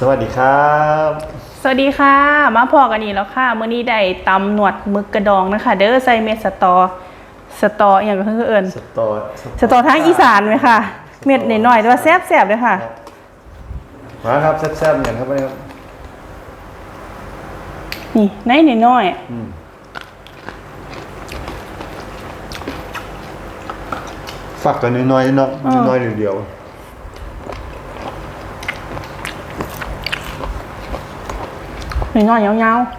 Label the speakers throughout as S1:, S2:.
S1: สวัสดีครับ
S2: สวัสดีค่ะ มาพอกันอีกแล้วค่ะมื้อนี้ได้ตำหนวดหมึกกระดองนะคะ เด้อใส่เม็ดสตอ สตออย่างก็คือเอิญ
S1: สตอ
S2: สตอทางอีสานไหมค่ะ เม็ดหน่อยๆแต่ว่าแซ่บๆเลยค่ะ
S1: มาครับแซ่บๆอย่างครับวันนี้ครับ
S2: นี่ในน้อย
S1: อืมฝักกันน้อยๆเนาะน้อยๆเดียว
S2: ๆ น้อยๆยาว
S1: ๆ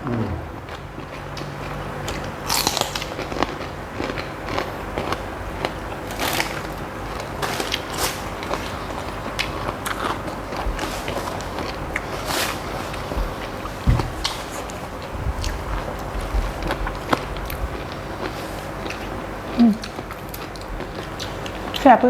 S1: อืม
S2: ๆแซ่บเพื่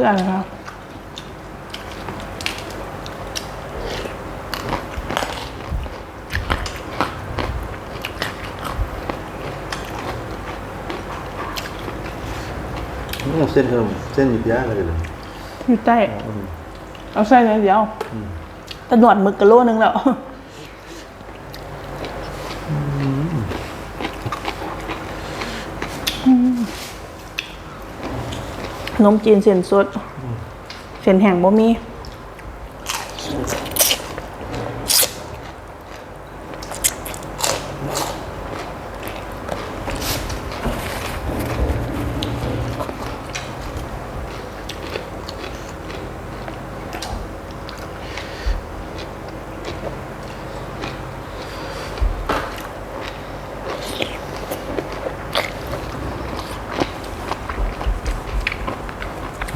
S2: ออะไรคะ
S1: อืมเส้นเพิ่มเส้นหยิบย่างเลยเลย
S2: อยู่ใต้ เอาใส่เลยเดียวแต่หนวดหมึกกะโลนึงแล้วขนมจีนเส้นสดเส้นแห้งบ่มี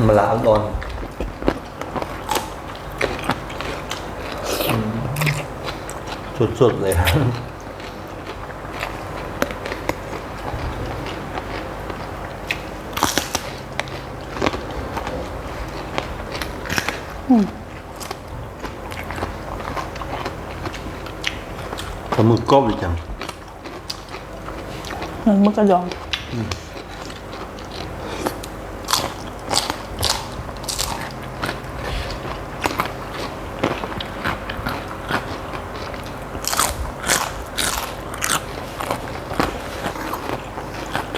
S1: มาล้างก่อนสุดๆเลยครับปลาหมึกกรอบอีกจัง
S2: เหมือนหมึกกระดองแ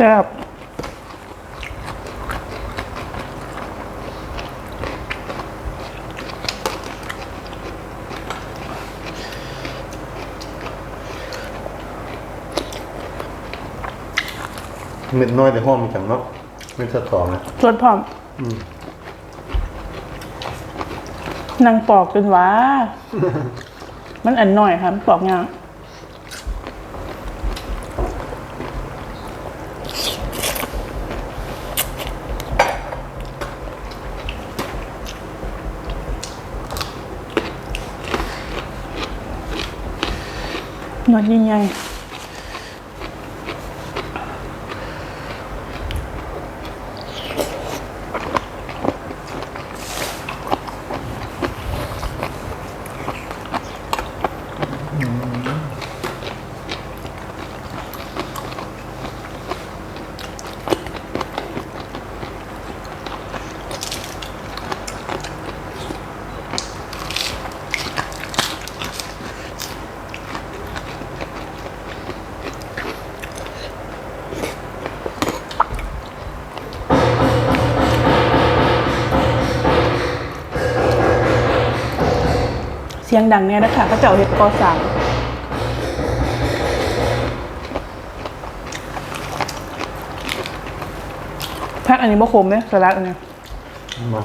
S2: ซ่บ
S1: เม็ดน้อยในห้องมีจังเนาะเม็ดสตอนะ
S2: สดพร้อมนางปอกจนหว้า มันอันหน่อยค่ะมันปอกยา หนวดยิ่งใหญ่ สียงดังเนี่ยนะคะเขาเจ้าเฮ็ดก่อสร้างแพ็กอันนี้บ่ขมเนี่ยสลัดอันเนี้ย
S1: มา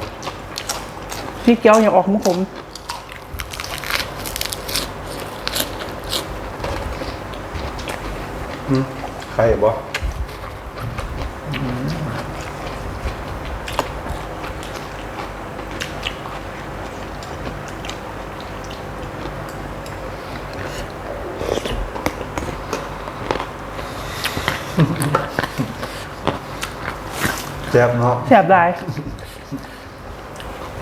S2: พี่เกี๊ยวอย่าออกบ่ขม
S1: ใครบ่ แซ่บเนาะ
S2: แสบหลาย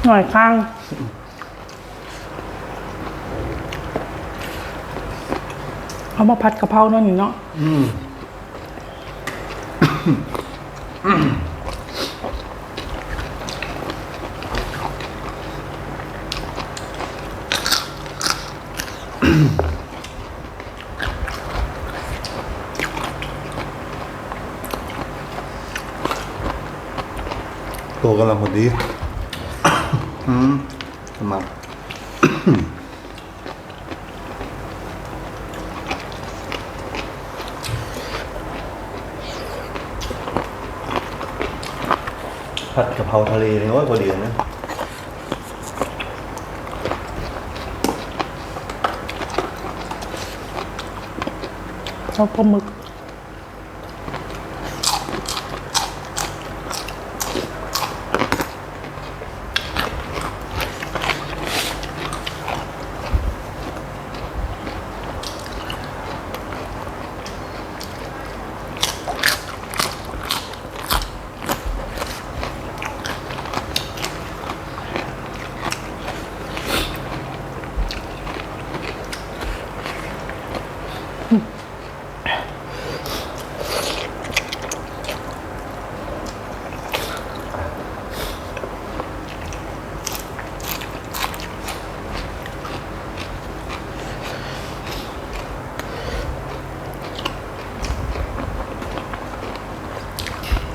S2: หน่อยข้าง เอามาผัดกะเพราเนั่นนี่เนาะ
S1: อ ตัวกำลังพอดีอืมมาผัดกะเพราทะเลนี่โอ้ยพอดีเลยนะ
S2: ชอบปลาหมึก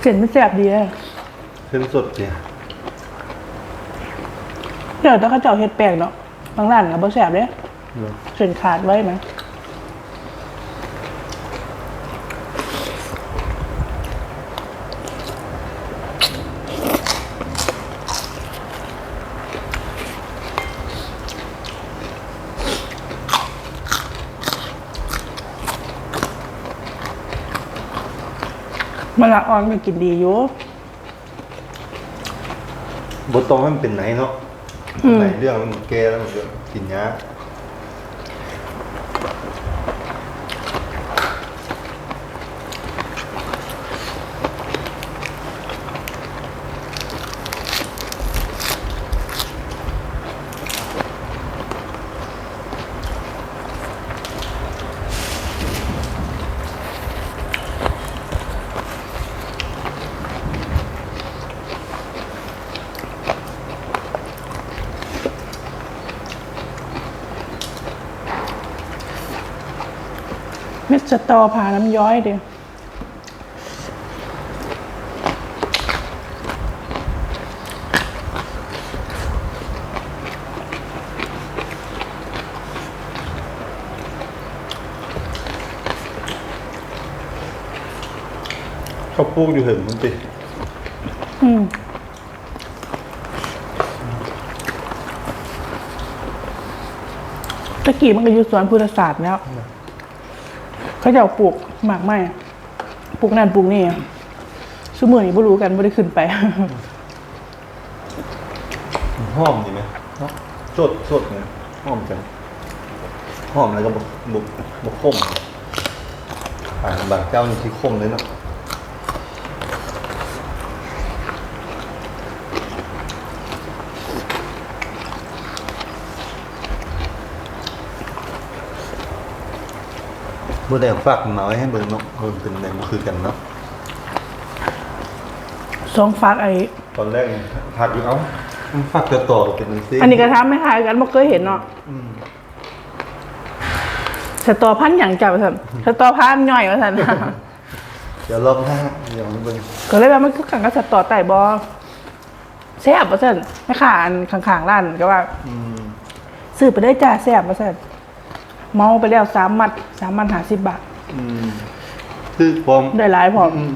S2: เส้นไม่แสบดีอะ
S1: เส้นสดเนี่ย
S2: เดี๋ยวต้องเขาเจ้าเฮ็ดแปลกเนาะบางร้านก็บ่แสบเด้เส้นขาดไว้นะมะละอ่อนก็กินดีอยู่
S1: บตรงให้มันเป็นไหนเนาะ
S2: อืม
S1: ไหนเรื่องมันแก่แล้วมันก็กินยา
S2: สตอผ่าน้ำย้อยเดียว
S1: เขาปลูกอยู่เห็นมันติ
S2: อืมตะกี้มันก็อยู่สวนพุทธศาสตร์แล้ว เขาจะปลูกหมากไม้ปลูกนั่นปลูกนี่อะชั่วโมงนี้ไม่รู้กันไม่ได้ขึ้นไป
S1: หอมดีไหมเนาะสดสดเนี่ยหอมจังหอมแล้วก็บกบกบกขมอ่าบางเจ้านี่ที่คมเลยเนาะ บ่ได้เอาฝากมาไว้ให้เบิ่งเนาะเบิ่งเป็นในบ่คือกันเนาะ
S2: สองฟักไอ
S1: ตอนแรกเนี่ยผักอยู่เอ้ามันฝักจะต่อเป็นจังซี่
S2: อันนี้กระทำไม่คล้ายกันไม่เคยเห็นเนาะ
S1: อืม
S2: สตอพันธุ์อย่างจับสันสตอพันธุ์ย่อยว่าสัน
S1: เดี๋ยวรอบหน้าเดี๋ยวมันเป็น
S2: ก็เลยว่ามันคือกันกับสตอไต่บอแซ่บว่าสันไม่ขาอันข้างๆร้านก็ว่า
S1: อืม
S2: ซื้อไปได้จ้าแซ่บว่าสัน เมาไปแล้วสามมัดสามมัดหาสิบบาท
S1: อืมคือความ
S2: ได้หลายพร้อม
S1: อืม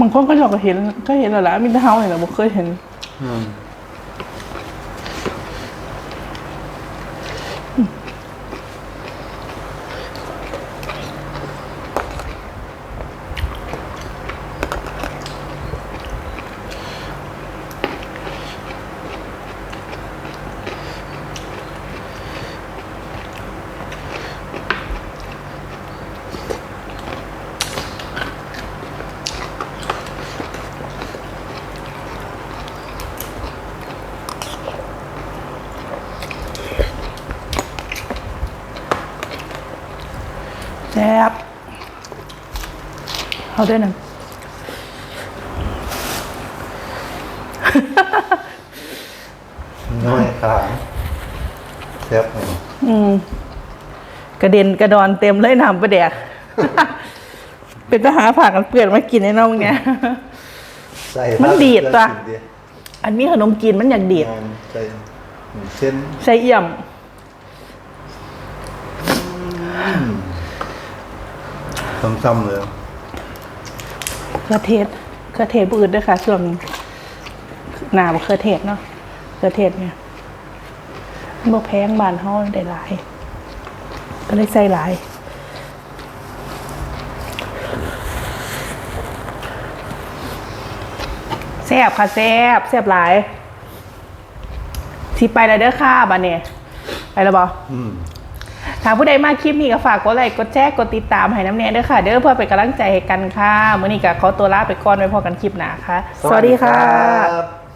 S2: บางคนก็บอกก็เห็นก็เห็นแล้วล่ะมีแต่เฮาเนี่ยแหละบ่เคยเห็น
S1: อืม
S2: แซ่บ เอาด้วยนั่น
S1: นน้อยขางแซ่บเลย
S2: อืม กระเด็นกระดอนเต็มเลยน้ำประแดก เป็นก็หาผักกันเปื่อนมากินในน้องเนี่ย
S1: ใส่
S2: มันดีดตัว
S1: กินดิ
S2: อันนี้ขนมจีนมันอยากดีด
S1: ใส่เส้น
S2: ใส่เอี่ยม
S1: ซ้ำๆเลย
S2: เครือเทศเครือเทศบืดด้วยค่ะช่วงนี้หนาบเครือเทศเนาะเครือเทศเนี่ยมันบกแพงบานเฮาได้หลาย ก็เลยใส่หลายแซบค่ะแซบแซบหลายสิไปแล้วเด้อค่ะบานเนี่ยไปแล้วบอ ถ้าผู้ใดมาคลิปนี้ก็ฝากกดไลค์กดแชร์กดติดตามให้น้ำเนียด้วยค่ะเด้อเพื่อเป็นกำลังใจให้กันค่ะมื้อนี้ก็ขอตัวลาไปก่อนไว้พอกันคลิปหน้าค่ะ สวัสดีค่ะ
S1: รับ